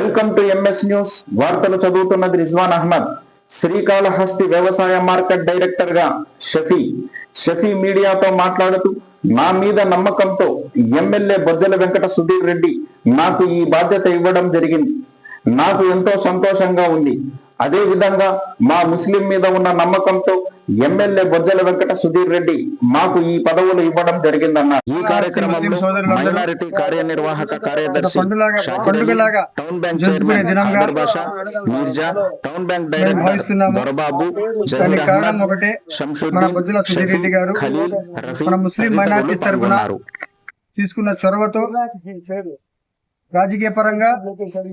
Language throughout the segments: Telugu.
Welcome to MS news. వార్తలు చదువుతున్నది రిజ్వాన్ అహ్మద్. శ్రీకాళహస్తి వ్యవసాయ మార్కెట్ డైరెక్టర్గా షఫీ. షఫీ మీడియాతో మాట్లాడుతూ నా మీద నమ్మకంతో ఎమ్మెల్యే బొజ్జల వెంకట సుధీర్ రెడ్డి నాకు ఈ బాధ్యత ఇవ్వడం జరిగింది. నాకు ఎంతో సంతోషంగా ఉంది. అదే విధంగా మా ముస్లిం మీద ఉన్న నమ్మకంతో ఎమ్మెల్యే బొజ్జల వెంకట సుధీర్ రెడ్డి మాకు ఈ పదవులు ఇవ్వడం జరిగిందన్నారు ఈ కార్యక్రమంలో మైనారిటీ కార్యనిర్వాహక కార్యదర్శి town bank chairman Basha Mirza town bank director. Dorababu. తీసుకున్న చొరవతో రాజకీయ పరంగా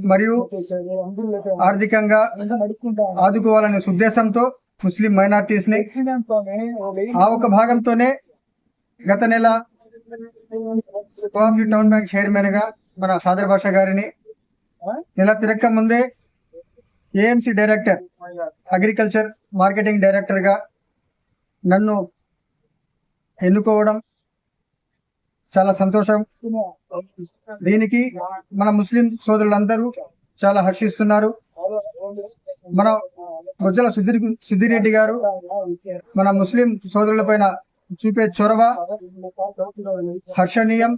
మరియు ఆర్థికంగా ఆదుకోవాలనే ఉద్దేశంతో ముస్లిం మైనార్టీస్ని ఆ ఒక భాగంతోనే గత నెల కోఆపరేటివ్ టౌన్ బ్యాంక్ చైర్మన్గా మన ఫాదర్ భాష గారిని నెల తిరక్క ముందే ఏఎంసీ డైరెక్టర్ అగ్రికల్చర్ మార్కెటింగ్ డైరెక్టర్గా నన్ను ఎన్నుకోవడం చాలా సంతోషం. దీనికి మన ముస్లిం సోదరులందరూ చాలా హర్షిస్తున్నారు. మన బొజ్జల సుధీర్ సుధీర్ రెడ్డి గారు మన ముస్లిం సోదరుల పైన చూపే చొరవ హర్షణీయం.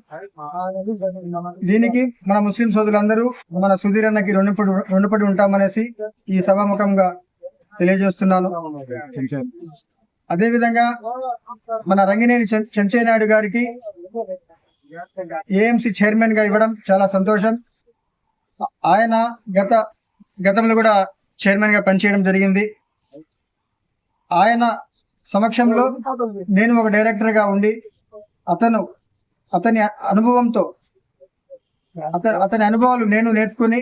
దీనికి మన ముస్లిం సోదరులందరూ మన సుధీర్ అన్నకి రుణపడి రుణపడి ఉంటామనేసి ఈ సభాముఖంగా తెలియజేస్తున్నాను. అదేవిధంగా మన రంగినేని చెంచయ్య నాయుడు గారికి ఏఎంసీ చైర్మన్గా ఇవ్వడం చాలా సంతోషం. ఆయన గత గతంలో కూడా చైర్మన్గా పనిచేయడం జరిగింది. ఆయన సమక్షంలో నేను ఒక డైరెక్టర్గా ఉండి అతను అతని అనుభవంతో అతని అతని అనుభవాలు నేను నేర్చుకుని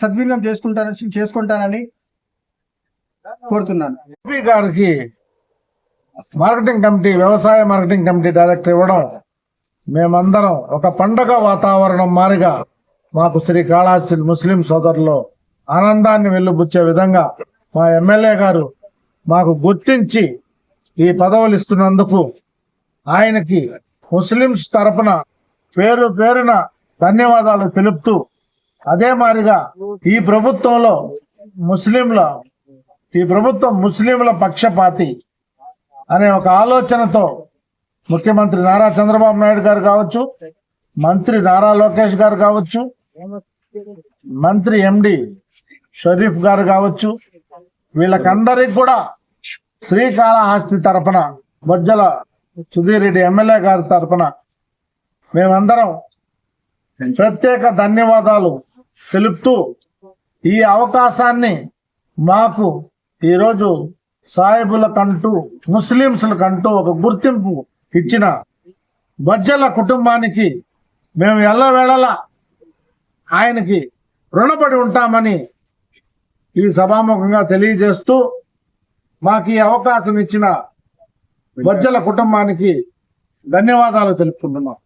సద్వినియోగం చేసుకుంటాను చేసుకుంటానని కోరుతున్నాను. గారికి మార్కెటింగ్ కమిటీ వ్యవసాయ మార్కెటింగ్ కమిటీ డైరెక్టర్ ఇవ్వడం మేమందరం ఒక పండగ వాతావరణం మారిగా మాకు శ్రీ కాళహస్తి ముస్లిం సోదరులు ఆనందాన్ని వెల్లుబుచ్చే విధంగా మా ఎమ్మెల్యే గారు మాకు గుర్తించి ఈ పదవులు ఇస్తున్నందుకు ఆయనకి ముస్లింస్ తరపున పేరు పేరున ధన్యవాదాలు తెలుపుతూ అదే మాదిరిగా ఈ ప్రభుత్వంలో ముస్లింల ఈ ప్రభుత్వం ముస్లింల పక్షపాతి. అనే ఒక ఆలోచనతో ముఖ్యమంత్రి నారా చంద్రబాబు నాయుడు గారు కావచ్చు మంత్రి నారా లోకేష్ గారు కావచ్చు మంత్రి ఎండి షరీఫ్ గారు కావచ్చు వీళ్ళకందరికి కూడా శ్రీకాళహస్తి తరఫున బొజ్జల సుధీర్ రెడ్డి ఎమ్మెల్యే గారి తరఫున మేమందరం ప్రత్యేక ధన్యవాదాలు తెలుపుతూ ఈ అవకాశాన్ని మాకు ఈరోజు సాయిబులకంటూ ముస్లింస్లకంటూ ఒక గుర్తింపు ఇచ్చిన బజ్జల కుటుంబానికి మేము ఎల్లవేళలా ఆయనకి రుణపడి ఉంటామని ఈ సభాముఖంగా తెలియజేస్తూ మాకు ఈ అవకాశం ఇచ్చిన బజ్జల కుటుంబానికి ధన్యవాదాలు తెలుపుకుంటున్నాం.